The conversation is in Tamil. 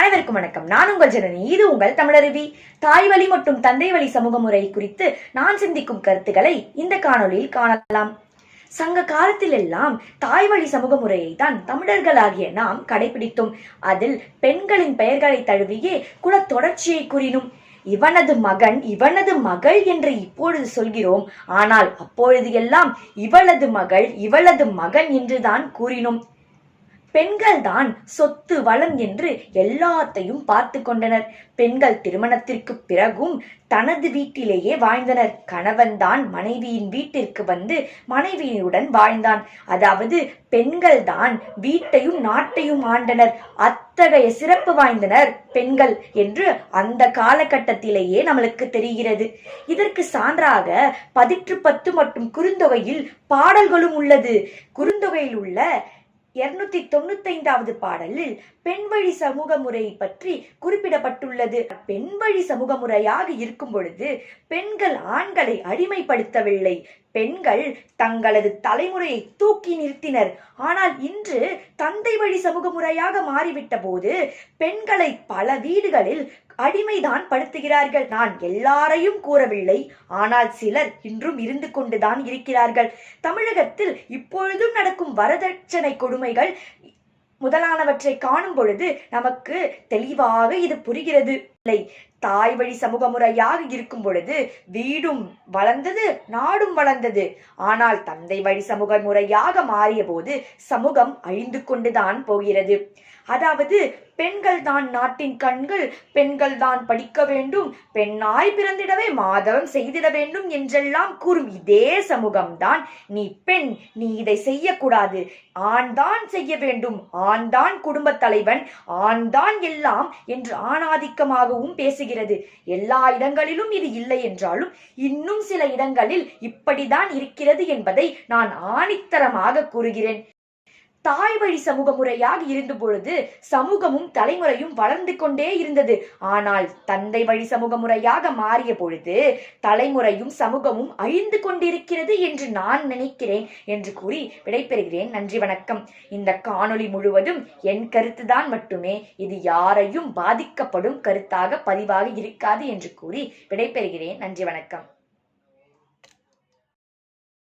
அனைவருக்கும் வணக்கம். நான் உங்கள் ஜனனி. இது உங்கள் தமிழருவி. தாய் வழி மற்றும் தந்தை வழி சமூக முறை குறித்து நான் சிந்திக்கும் கருத்துக்களை இந்த காணொளியில் காணலாம். சங்க காலத்தில் எல்லாம் தாய் வழி சமூக முறையை தான் தமிழர்களாகிய நாம் கடைபிடித்தோம். அதில் பெண்களின் பெயர்களை தழுவியே குல தொடர்ச்சியை கூறினோம். இவனது மகன் இவனது மகள் என்று இப்பொழுது சொல்கிறோம். ஆனால் அப்பொழுது எல்லாம் இவளது மகள் இவளது மகன் என்றுதான் கூறினோம். பெண்கள்தான் சொத்து வளம் என்று எல்லாத்தையும் பார்த்து கொண்டனர். பெண்கள் திருமணத்திற்கு பிறகும் தனது வீட்டிலேயே வாழ்ந்தனர். கணவன் தான் மனைவியின் வீட்டிற்கு வந்து மனைவியுடன் வாழ்ந்தான். அதாவது பெண்கள் தான் வீட்டையும் நாட்டையும் ஆண்டனர். அத்தகைய சிறப்பு வாய்ந்தனர் பெண்கள் என்று அந்த காலகட்டத்திலேயே நம்மளுக்கு தெரிகிறது. இதற்கு சான்றாக பதிற்று பத்து மற்றும் குறுந்தொகையில் பாடல்களும் உள்ளது. குறுந்தொகையில் உள்ள இருநூத்தி தொண்ணூத்தைந்தாவது பாடலில் பெண் வழி சமூக முறை பற்றி குறிப்பிடப்பட்டுள்ளது. பெண் வழி சமூக முறையாக இருக்கும் பொழுது பெண்கள் ஆண்களை அடிமைப்படுத்தவில்லை. பெண்கள் தங்களது தலைமுறையை தூக்கி நிறுத்தினர். ஆனால் இன்று தந்தை வழி சமூக முறையாக மாறிவிட்ட போது பெண்களை பல வீடுகளில் அடிமைதான் படுத்துகிறார்கள். நான் எல்லாரையும் கூறவில்லை. ஆனால் சிலர் இன்றும் இருந்து கொண்டுதான் இருக்கிறார்கள். தமிழகத்தில் இப்பொழுதும் நடக்கும் வரதட்சணை கொடுமைகள் முதலானவற்றை காணும் பொழுது நமக்கு தெளிவாக இது புரிகிறது. இல்லை. தாய் வழி சமூக முறையாக இருக்கும் பொழுது வீடும் வளர்ந்தது நாடும் வளர்ந்தது. ஆனால் தந்தை வழி சமூக முறையாக மாறிய போது சமூகம் அழிந்து கொண்டுதான் போகிறது. அதாவது பெண்கள் தான் நாட்டின் கண்கள் பெண்கள் தான் படிக்க வேண்டும் பெண்ணாய் பிறந்திடவே மாதவம் செய்திட வேண்டும் என்றெல்லாம் கூறும் இதே சமூகம்தான். நீ பெண் நீ இதை செய்யக்கூடாது. ஆண் தான் செய்ய வேண்டும் ஆண் தான் குடும்ப தலைவன் ஆண் தான் எல்லாம் என்று ஆணாதிக்கமாக ஆணாதிக்கமாகவும் பேசுகிறது. எல்லா இடங்களிலும் இது இல்லை என்றாலும் இன்னும் சில இடங்களில் இப்படிதான் இருக்கிறது என்பதை நான் ஆணித்தரமாக கூறுகிறேன். தாய் வழி சமூக முறையாக இருந்த பொழுது சமூகமும் தலைமுறையும் வளர்ந்து கொண்டே இருந்தது. ஆனால் தந்தை வழி சமூக முறையாக மாறிய பொழுது தலைமுறையும் சமூகமும் அழிந்து கொண்டிருக்கிறது என்று நான் நினைக்கிறேன் என்று கூறி விடைபெறுகிறேன். நன்றி வணக்கம். இந்த காணொளி முழுவதும் என் கருத்துதான் மட்டுமே. இது யாரையும் பாதிக்கப்படும் கருத்தாக பதிவாக இருக்காது என்று கூறி விடைபெறுகிறேன். நன்றி வணக்கம்.